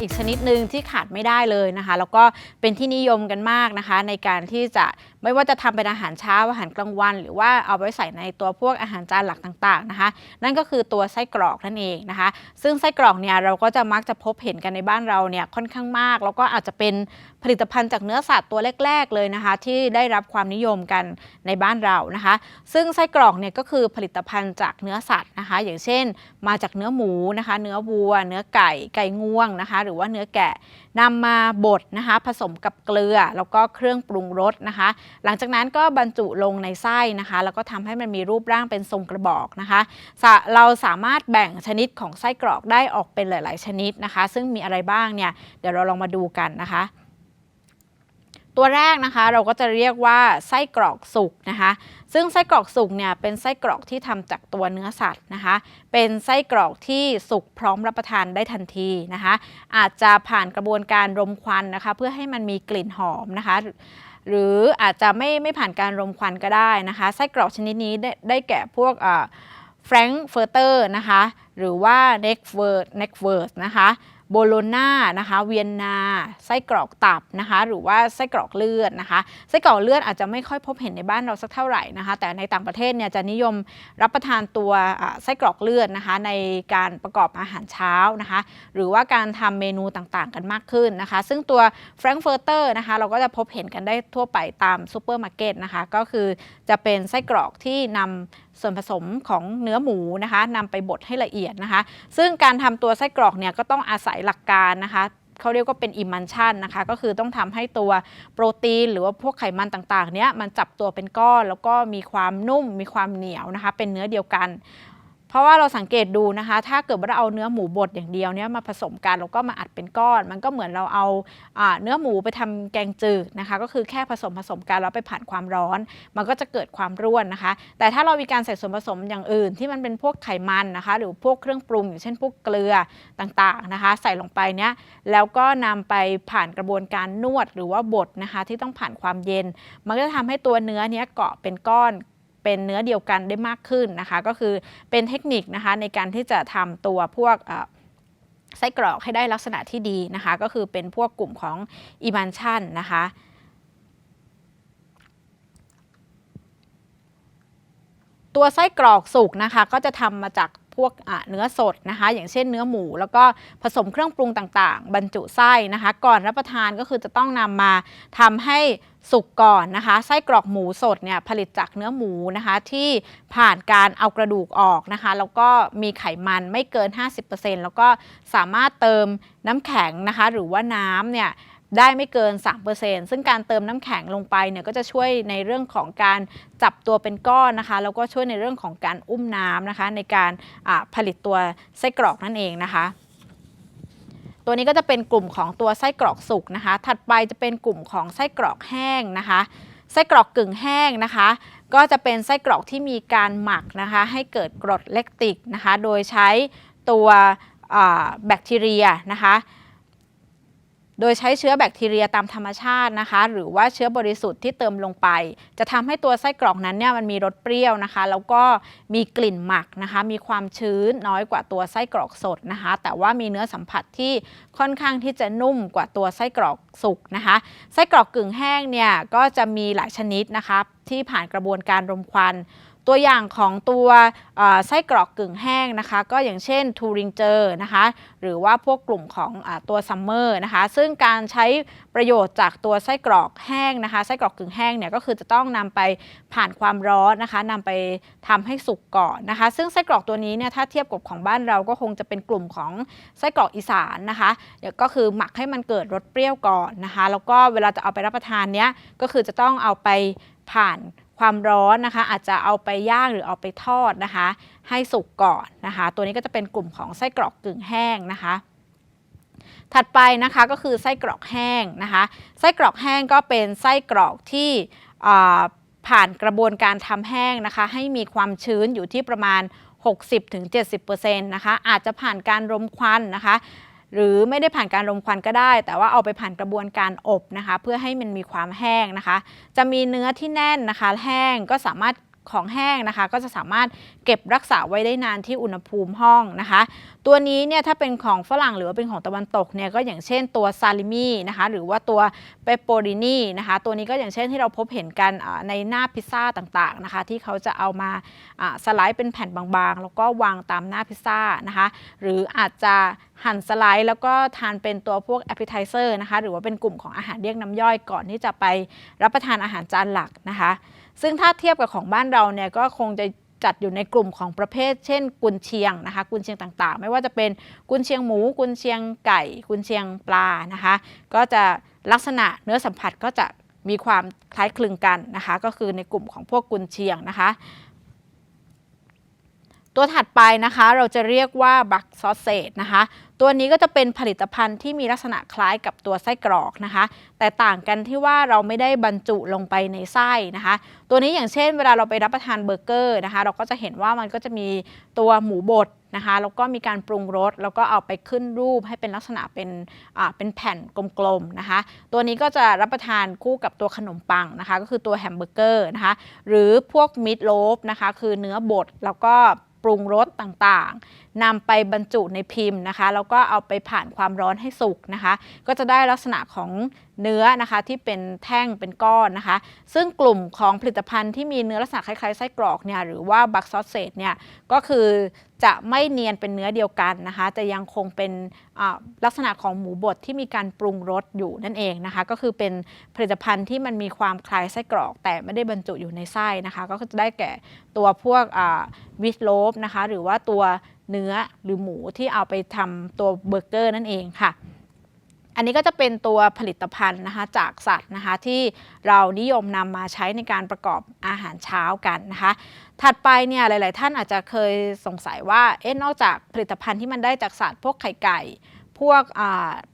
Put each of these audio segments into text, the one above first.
อีกชนิดหนึ่งที่ขาดไม่ได้เลยนะคะแล้วก็เป็นที่นิยมกันมากนะคะ ในการที่จะไม่ว่าจะทำเป็นอาหารเช้าอาหารกลางวัน หรือว่าเอาไว้ใส่ในตัวพวกอาหารจานหลักต่างๆนะคะ นั่นก็คือตัวไส้กรอกนั่นเองนะคะ ซึ่งไส้กรอกเนี่ยเราก็จะมักจะพบเห็นกันในบ้านเราเนี่ยค่อนข้างมาก แล้วก็อาจจะเป็นผลิตภัณฑ์จากเนื้อสัตว์ตัวแรก ๆ เลยนะคะ ที่ได้รับความนิยมกันในบ้านเรานะคะ ซึ่งไส้กรอกเนี่ยก็คือผลิตภัณฑ์จากเนื้อสัตว์นะคะ อย่างเช่น มาจากเนื้อหมูนะคะ เนื้อวัว เนื้อไก่ไก่งวงนะคะหรือรือว่าเนื้อแกะนำมาบดนะคะผสมกับเกลือแล้วก็เครื่องปรุงรสนะคะ หลังจากนั้นก็บรรจุลงในไส้นะคะ แล้วก็ทำให้มันมีรูปร่างเป็นทรงกระบอกนะคะะเราสามารถแบ่งชนิดของไส้กรอกได้ออกเป็นหลาย ๆ ชนิดนะคะ ซึ่งมีอะไรบ้างเนี่ยเดี๋ยวเราลองมาดูกันนะคะ ตัวแรกนะคะเราก็จะเรียกว่าไส้กรอกสุกนะคะ ซึ่งไส้กรอกสุกเนี่ยเป็นไส้กรอกที่ทำจากตัวเนื้อสัตว์นะคะ เป็นไส้กรอกที่สุกพร้อมรับประทานได้ทันทีนะคะ อาจจะผ่านกระบวนการรมควันนะคะ เพื่อให้มันมีกลิ่นหอมนะคะหรืออาจจะไม่ไม่ผ่านการรมควันก็ได้นะคะ ไส้กรอกชนิดนี้ได้ได้แก่พวกแฟรงก์เฟอร์เตอร์นะคะ หรือว่าเน็กเวิร์ดเน็กเวิร์ดนะคะ โบโลนานะคะ เวียนนา ไส้กรอกตับนะคะ หรือว่าไส้กรอกเลือดนะคะ ไส้กรอกเลือดอาจจะไม่ค่อยพบเห็นในบ้านเราสักเท่าไหร่นะคะ แต่ในต่างประเทศเนี่ยจะนิยมรับประทานตัวไส้กรอกเลือดนะคะ ในการประกอบอาหารเช้านะคะ หรือว่าการทำเมนูต่างๆ กันมากขึ้นนะคะ ซึ่งตัวแฟรงก์เฟิร์เตอร์นะคะเราก็จะพบเห็นกันได้ทั่วไปตามซูเปอร์มาร์เก็ตนะคะ ก็คือจะเป็นไส้กรอกที่นำส่วนผสมของเนื้อหมูนะคะนำไปบดให้ละเอียดนะคะ ซึ่งการทำตัวไส้กรอกเนี่ยก็ต้องอาศัยหลักการนะคะเขาเรียกว่าเป็นอิมันชันนะคะ ก็คือต้องทำให้ตัวโปรตีน หรือว่าพวกไขมันต่างๆ เนี้ยมันจับตัวเป็นก้อน แล้วก็มีความนุ่มมีความเหนียวนะคะ เป็นเนื้อเดียวกัน เพราะว่าเราสังเกตดูนะคะ ถ้าเกิดว่าเราเอาเนื้อหมูบดอย่างเดียวเนี่ยมาผสมกันแล้วก็มาอัดเป็นก้อน มันก็เหมือนเราเอาเนื้อหมูไปทำแกงจืดนะคะ ก็คือแค่ผสมผสมกันแล้วไปผ่านความร้อน มันก็จะเกิดความร่วนนะคะ แต่ถ้าเรามีการใส่ส่วนผสมอย่างอื่น ที่มันเป็นพวกไขมันนะคะ หรือพวกเครื่องปรุงอย่างเช่นพวกเกลือต่างๆนะคะ ใส่ลงไปเนี้ยแล้วก็นำไปผ่านกระบวนการนวดหรือว่าบดนะคะ ที่ต้องผ่านความเย็น มันก็จะทำให้ตัวเนื้อเนี้ยเกาะเป็นก้อน เป็นเนื้อเดียวกันได้มากขึ้นนะคะ ก็คือเป็นเทคนิคนะคะในการที่จะทำตัวพวกไส้กรอกให้ได้ลักษณะที่ดีนะคะ ก็คือเป็นพวกกลุ่มของอีมันชันนะคะตัวไส้กรอกสุกนะคะ ก็จะทำมาจาก วกเนื้อสดนะคะ อย่างเช่นเนื้อหมู แล้วก็ผสมเครื่องปรุงต่างๆ บรรจุไส้นะคะ ก่อนรับประทานก็คือจะต้องนำมาทำให้สุกก่อนนะคะ ไส้กรอกหมูสดเนี่ยผลิตจากเนื้อหมูนะคะ ที่ผ่านการเอากระดูกออกนะคะ แล้วก็มีไขมันไม่เกิน 50%แล้วก็สามารถเติมน้ำแข็งนะคะ หรือว่าน้ำเนี่ย ได้ไม่เกิน 3%ซึ่งการเติมน้ำแข็งลงไปเนี่ยก็จะช่วยในเรื่องของการจับตัวเป็นก้อนนะคะ แล้วก็ช่วยในเรื่องของการอุ้มน้ำนะคะ ในการผลิตตัวไส้กรอกนั่นเองนะคะตัวนี้ก็จะเป็นกลุ่มของตัวไส้กรอกสุกนะคะ ถัดไปจะเป็นกลุ่มของไส้กรอกแห้งนะคะ ไส้กรอกกึ่งแห้งนะคะ ก็จะเป็นไส้กรอกที่มีการหมักนะคะ ให้เกิดกรดเลคติกนะคะ โดยใช้ตัวแบคทีเรียนะคะ โดยใช้เชื้อแบคทีเรียตามธรรมชาตินะคะ หรือว่าเชื้อบริสุทธิ์ที่เติมลงไป จะทำให้ตัวไส้กรอกนั้นเนี่ยมันมีรสเปรี้ยวนะคะ แล้วก็มีกลิ่นหมักนะคะ มีความชื้นน้อยกว่าตัวไส้กรอกสดนะคะ แต่ว่ามีเนื้อสัมผัสที่ค่อนข้างที่จะนุ่มกว่าตัวไส้กรอกสุกนะคะ ไส้กรอกกึ่งแห้งเนี่ยก็จะมีหลายชนิดนะคะที่ผ่านกระบวนการรมควัน ตัวอย่างของตัวไส้กรอกกึ่งแห้งนะคะ ก็อย่างเช่นทูริงเจอร์นะคะ หรือว่าพวกกลุ่มของอตัวซัมเมอร์นะคะ ซึ่งการใช้ประโยชน์จากตัวไส้กรอกแห้งนะคะ ไส้กรอกกึ่งแห้งเนี่ยก็คือจะต้องนำไปผ่านความร้อนนะคะนำไปทำให้สุกก่อนนะคะ ซึ่งไส้กรอกตัวนี้เนี่ยถ้าเทียบกับของบ้านเราก็คงจะเป็นกลุ่มของไส้กรอกอีสานนะคะเดี๋ยวก็คือหมักให้มันเกิดรสเปรี้ยวก่อนนะคะ แล้วก็เวลาจะเอาไปรับประทานเนี้ยก็คือจะต้องเอาไปผ่าน ความร้อนนะคะ อาจจะเอาไปย่างหรือเอาไปทอดนะคะ ให้สุกก่อนนะคะ ตัวนี้ก็จะเป็นกลุ่มของไส้กรอกกึ่งแห้งนะคะ ถัดไปนะคะก็คือไส้กรอกแห้งนะคะ ไส้กรอกแห้งก็เป็นไส้กรอกที่ผ่านกระบวนการทำแห้งนะคะ ให้มีความชื้นอยู่ที่ประมาณ 60-70%นะคะอาจจะผ่านการรมควันนะคะ หรือไม่ได้ผ่านการรมควันก็ได้ แต่ว่าเอาไปผ่านกระบวนการอบนะคะ เพื่อให้มันมีความแห้งนะคะ จะมีเนื้อที่แน่นนะคะ แห้งก็สามารถ ของแห้งนะคะ ก็จะสามารถเก็บรักษาไว้ได้นานที่อุณหภูมิห้องนะคะ ตัวนี้เนี่ยถ้าเป็นของฝรั่งหรือว่าเป็นของตะวันตกเนี่ยก็อย่างเช่นตัวซาลิมี่นะคะหรือว่าตัวเปปโปรินีนะคะตัวนี้ก็อย่างเช่นที่เราพบเห็นกันในหน้าพิซซ่าต่างๆนะคะที่เขาจะเอามาอ่าสไลด์เป็นแผ่นบางๆ แล้วก็วางตามหน้าพิซซ่านะคะหรืออาจจะหั่นสไลด์แล้วก็ทานเป็นตัวพวก appetizer นะคะหรือว่าเป็นกลุ่มของอาหารเรียกน้ำย่อยก่อนที่จะไปรับประทานอาหารจานหลักนะคะ ซึ่งถ้าเทียบกับของบ้านเราเนี่ยก็คงจะจัดอยู่ในกลุ่มของประเภท เช่น กุนเชียงนะคะกุนเชียงต่างๆ ไม่ว่าจะเป็นกุนเชียงหมู กุนเชียงไก่ กุนเชียงปลานะคะ ก็จะลักษณะเนื้อสัมผัสก็จะมีความคล้ายคลึงกันนะคะ ก็คือในกลุ่มของพวกกุนเชียงนะคะ ตัวถัดไปนะคะเราจะเรียกว่าบักซอสเซตนะคะ ตัวนี้ก็จะเป็นผลิตภัณฑ์ที่มีลักษณะคล้ายกับตัวไส้กรอกนะคะ แต่ต่างกันที่ว่าเราไม่ได้บรรจุลงไปในไส้นะคะ ตัวนี้อย่างเช่นเวลาเราไปรับประทานเบอร์เกอร์นะคะ เราก็จะเห็นว่ามันก็จะมีตัวหมูบดนะคะแล้วก็มีการปรุงรสแล้วก็เอาไปขึ้นรูปให้เป็นลักษณะเป็นอ่าเป็นแผ่นกลมๆนะคะ ตัวนี้ก็จะรับประทานคู่กับตัวขนมปังนะคะ ก็คือตัวแฮมเบอร์เกอร์นะคะ หรือพวกมิตโลฟนะคะ คือเนื้อบดแล้วก็ ปรุงรสต่างๆนำไปบรรจุในพิมพ์นะคะ แล้วก็เอาไปผ่านความร้อนให้สุกนะคะ ก็จะได้ลักษณะของเนื้อนะคะที่เป็นแท่งเป็นก้อนนะคะ ซึ่งกลุ่มของผลิตภัณฑ์ที่มีเนื้อลักษณะคล้ายๆไส้กรอกเนี่ยหรือว่าบักซอสเซตเนี่ยก็คือจะไม่เนียนเป็นเนื้อเดียวกันนะคะจะยังคงเป็นลักษณะของหมูบดที่มีการปรุงรสอยู่นั่นเองนะคะ ก็คือเป็นผลิตภัณฑ์ที่มันมีความคล้ายไส้กรอก แต่ไม่ได้บรรจุอยู่ในไส้นะคะ ก็จะได้แก่ตัวพวกวิสโลฟนะคะหรือว่าตัวเนื้อหรือหมูที่เอาไปทำตัวเบอร์เกอร์นั่นเองค่ะ อันนี้ก็จะเป็นตัวผลิตภัณฑ์นะคะจากสัตว์นะคะที่เรานิยมนำมาใช้ในการประกอบอาหารเช้ากันนะคะ ถัดไปเนี่ยหลาย ๆ ท่านอาจจะเคยสงสัยว่าเอ๊ะนอกจากผลิตภัณฑ์ที่มันได้จากสัตว์พวกไข่ไก่พวก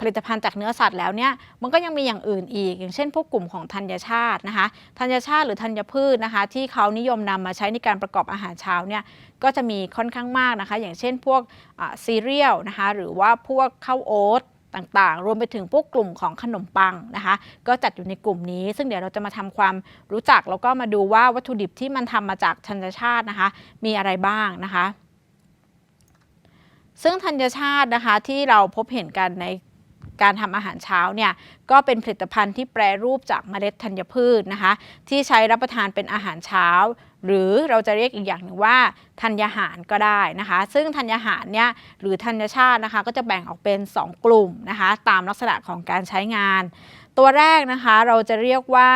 ผลิตภัณฑ์จากเนื้อสัตว์แล้วเนี่ยมันก็ยังมีอย่างอื่นอีก อย่างเช่น พวกกลุ่มของธัญชาตินะคะธัญชาติหรือธัญพืชนะคะ ที่เขานิยมนำมาใช้ในการประกอบอาหารเช้าเนี่ยก็จะมีค่อนข้างมากนะคะ อย่างเช่นพวกซีเรียลนะคะหรือว่าพวกข้าวโอ๊ต ต่างๆ รวมไปถึงพวกกลุ่มของขนมปังนะคะ ก็จัดอยู่ในกลุ่มนี้ ซึ่งเดี๋ยวเราจะมาทำความรู้จักแล้วก็มาดูว่าวัตถุดิบที่มันทำมาจากธัญชาตินะคะ มีอะไรบ้างนะคะ ซึ่งธัญชาตินะคะที่เราพบเห็นกันในการทำอาหารเช้าเนี่ยก็เป็นผลิตภัณฑ์ที่แปรรูปจากเมล็ดธัญพืชนะคะ ที่ใช้รับประทานเป็นอาหารเช้า หรือเราจะเรียกอีกอย่างหนึ่งว่าธัญญาหารก็ได้นะคะ ซึ่งธัญญาหารเนี่ยหรือธัญชาตินะคะ ก็จะแบ่งออกเป็น 2 กลุ่มนะคะ ตามลักษณะของการใช้งาน ตัวแรกนะคะเราจะเรียกว่า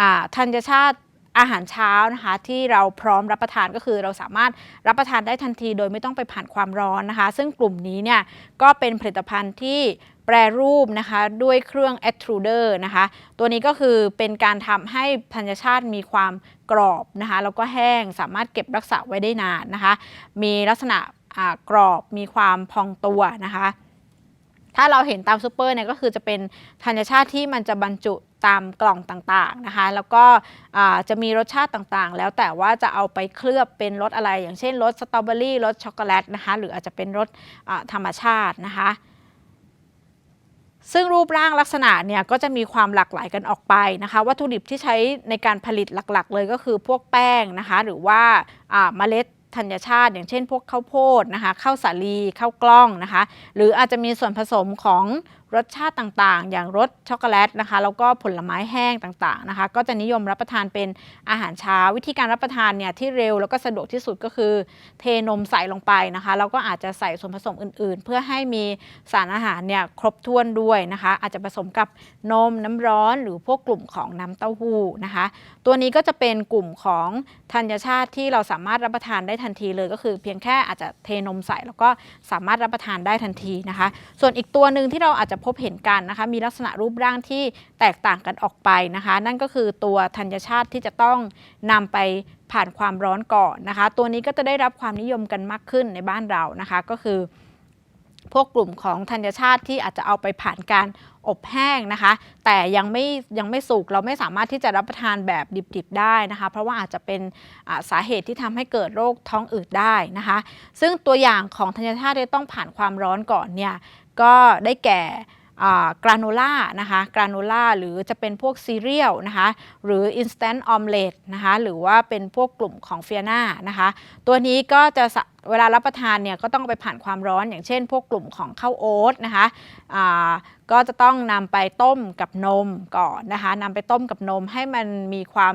อ่าธัญชาติอาหารเช้านะคะที่เราพร้อมรับประทานก็คือ เราสามารถรับประทานได้ทันที โดยไม่ต้องไปผ่านความร้อนนะคะ ซึ่งกลุ่มนี้เนี่ยก็เป็นผลิตภัณฑ์ที่ แปรรูปนะคะด้วยเครื่อง extruder นะคะ ตัวนี้ก็คือเป็นการทำให้ธัญชาติมีความกรอบนะคะแล้วก็แห้งสามารถเก็บรักษาไว้ได้นานนะคะ มีลักษณะกรอบมีความพองตัวนะคะ ถ้าเราเห็นตามซูเปอร์เนี่ยก็คือจะเป็นธัญชาติที่มันจะบรรจุตามกล่องต่างๆนะคะ แล้วก็จะมีรสชาติต่างๆ แล้วแต่ว่าจะเอาไปเคลือบเป็นรสอะไร อย่างเช่นรสสตรอเบอรี่รสช็อกโกแลตนะคะ หรืออาจจะเป็นรสธรรมชาตินะคะ ซึ่งรูปร่างลักษณะเนี่ยก็จะมีความหลากหลายกันออกไปนะคะ วัตถุดิบที่ใช้ในการผลิตหลักๆ เลยก็คือพวกแป้งนะคะ หรือว่าเมล็ดธัญชาติ อย่างเช่นพวกข้าวโพดนะคะข้าวสาลีข้าวกล้องนะคะ หรืออาจจะมีส่วนผสมของ รสชาติต่างๆ อย่างรสช็อกโกแลตนะคะ แล้วก็ผลไม้แห้งต่างๆนะคะ ก็จะนิยมรับประทานเป็นอาหารเช้า วิธีการรับประทานเนี่ยที่เร็วแล้วก็สะดวกที่สุดก็คือ เทนมใส่ลงไปนะคะ แล้วก็อาจจะใส่ส่วนผสมอื่น ๆ เพื่อให้มีสารอาหารเนี่ยครบถ้วนด้วยนะคะ อาจจะผสมกับนมน้ำร้อน หรือพวกกลุ่มของน้ำเต้าหู้นะคะ ตัวนี้ก็จะเป็นกลุ่มของธัญชาติที่เราสามารถรับประทานได้ทันทีเลยก็คือ เพียงแค่อาจจะเทนมใส่แล้วก็สามารถรับประทานได้ทันทีนะคะ ส่วนอีกตัวหนึ่งที่เราอาจจะพบเห็นกันนะคะ มีลักษณะรูปร่างที่แตกต่างกันออกไปนะคะ นั่นก็คือตัวธัญชาติที่จะต้องนำไปผ่านความร้อนก่อนนะคะ ตัวนี้ก็จะได้รับความนิยมกันมากขึ้นในบ้านเรานะคะ ก็คือพวกกลุ่มของธัญชาติที่อาจจะเอาไปผ่านการอบแห้งนะคะ แต่ยังไม่ยังไม่สุกเราไม่สามารถที่จะรับประทานแบบดิบๆได้นะคะ เพราะว่าอาจจะเป็นสาเหตุที่ทำให้เกิดโรคท้องอืดได้นะคะ ซึ่งตัวอย่างของธัญชาติที่ต้องผ่านความร้อนก่อนเนี่ย ก็ได้แก่กราโนล่านะคะกราโนล่าหรือจะเป็นพวกซีเรียลนะคะหรือ instant omelette นะคะหรือว่าเป็นพวกกลุ่มของเฟียนานะคะตัวนี้ก็จะเวลารับประทานเนี่ยก็ต้องไปผ่านความร้อน อย่างเช่น พวกกลุ่มของข้าวโอ๊ตนะคะก็จะต้องนำไปต้มกับนมก่อนนะคะนำไปต้มกับนมให้มันมีความ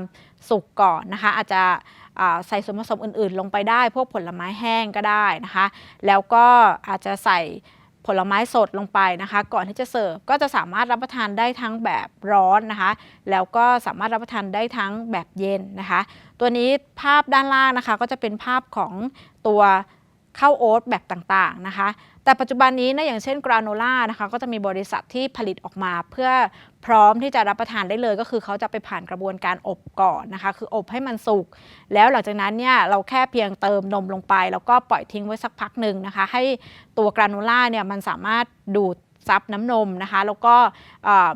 สุกก่อนนะคะอาจจะใส่ส่วนผสมอื่นๆ ลงไปได้ พวกผลไม้แห้งก็ได้นะคะแล้วก็อาจจะใส่ ผลไม้สดลงไปนะคะ ก่อนที่จะเสิร์ฟก็จะสามารถรับประทานได้ทั้งแบบร้อนนะคะ แล้วก็สามารถรับประทานได้ทั้งแบบเย็นนะคะ ตัวนี้ภาพด้านล่างนะคะ ก็จะเป็นภาพของตัวข้าวโอ๊ตแบบต่างๆนะคะ แต่ปัจจุบันนี้นะอย่างเช่นกราโนล่านะคะก็จะมีบริษัทที่ผลิตออกมาเพื่อพร้อมที่จะรับประทานได้เลย ก็คือเขาจะไปผ่านกระบวนการอบก่อนนะคะ คืออบให้มันสุกแล้วหลังจากนั้นเนี่ยเราแค่เพียงเติมนมลงไป แล้วก็ปล่อยทิ้งไว้สักพักหนึ่งนะคะ ให้ตัวกราโนล่าเนี่ยมันสามารถดูด ซับน้ำนมนะคะ แล้วก็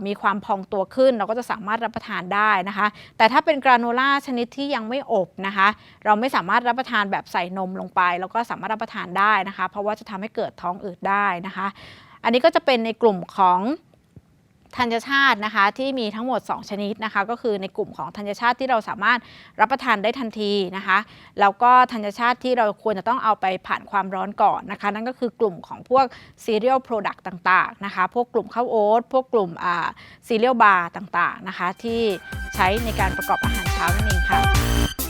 มีความพองตัวขึ้น เราก็จะสามารถรับประทานได้นะคะ แต่ถ้าเป็นกราโนล่าชนิดที่ยังไม่อบนะคะ เราไม่สามารถรับประทานแบบใส่นมลงไป แล้วก็สามารถรับประทานได้นะคะ เพราะว่าจะทำให้เกิดท้องอืดได้นะคะ อันนี้ก็จะเป็นในกลุ่มของ ธัญชาตินะคะที่มีทั้งหมด 2 ชนิดนะคะ ก็คือในกลุ่มของธัญชาติที่เราสามารถรับประทานได้ทันทีนะคะแล้วก็ธัญชาติที่เราควรจะต้องเอาไปผ่านความร้อนก่อนนะคะ นั่นก็คือกลุ่มของพวก cereal product ต่างๆนะคะ พวกกลุ่มข้าวโอ๊ตพวกกลุ่มอ่า cereal bar ต่างๆนะคะ ที่ใช้ในการประกอบอาหารเช้านั่นเองค่ะ